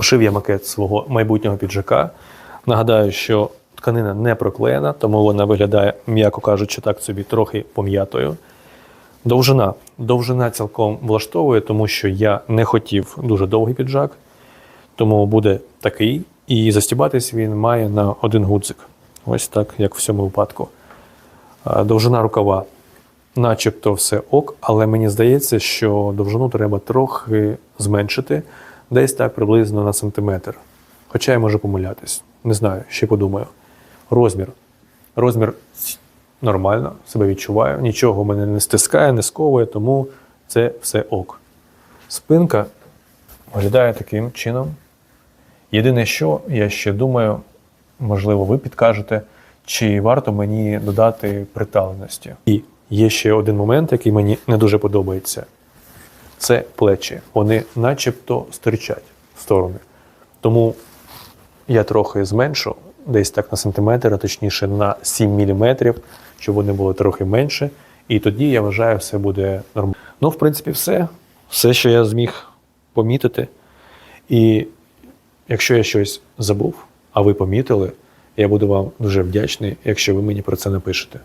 Пошив я макет свого майбутнього піджака. Нагадаю, що тканина не проклеєна, тому вона виглядає, м'яко кажучи, так собі трохи пом'ятою. Довжина. Довжина цілком влаштовує, тому що я не хотів дуже довгий піджак, тому буде такий. І застібатись він має на один гудзик. Ось так, як в цьому випадку. Довжина рукава, начебто все ок, але мені здається, що довжину треба трохи зменшити, десь так приблизно на сантиметр. Хоча я можу помилятись. Не знаю, ще подумаю. Розмір. Розмір нормально, себе відчуваю, нічого мене не стискає, не сковує, тому це все ок. Спинка виглядає таким чином. Єдине, що я ще думаю, можливо, ви підкажете, чи варто мені додати приталеності. І є ще один момент, який мені не дуже подобається. Це плечі. Вони начебто стирчать в сторони. Тому я трохи зменшу, десь так на сантиметр, а точніше на 7 мм, щоб вони були трохи менше. І тоді я вважаю, все буде нормально. Ну, в принципі, все. Все, що я зміг помітити. І якщо я щось забув, а ви помітили, я буду вам дуже вдячний, якщо ви мені про це напишете.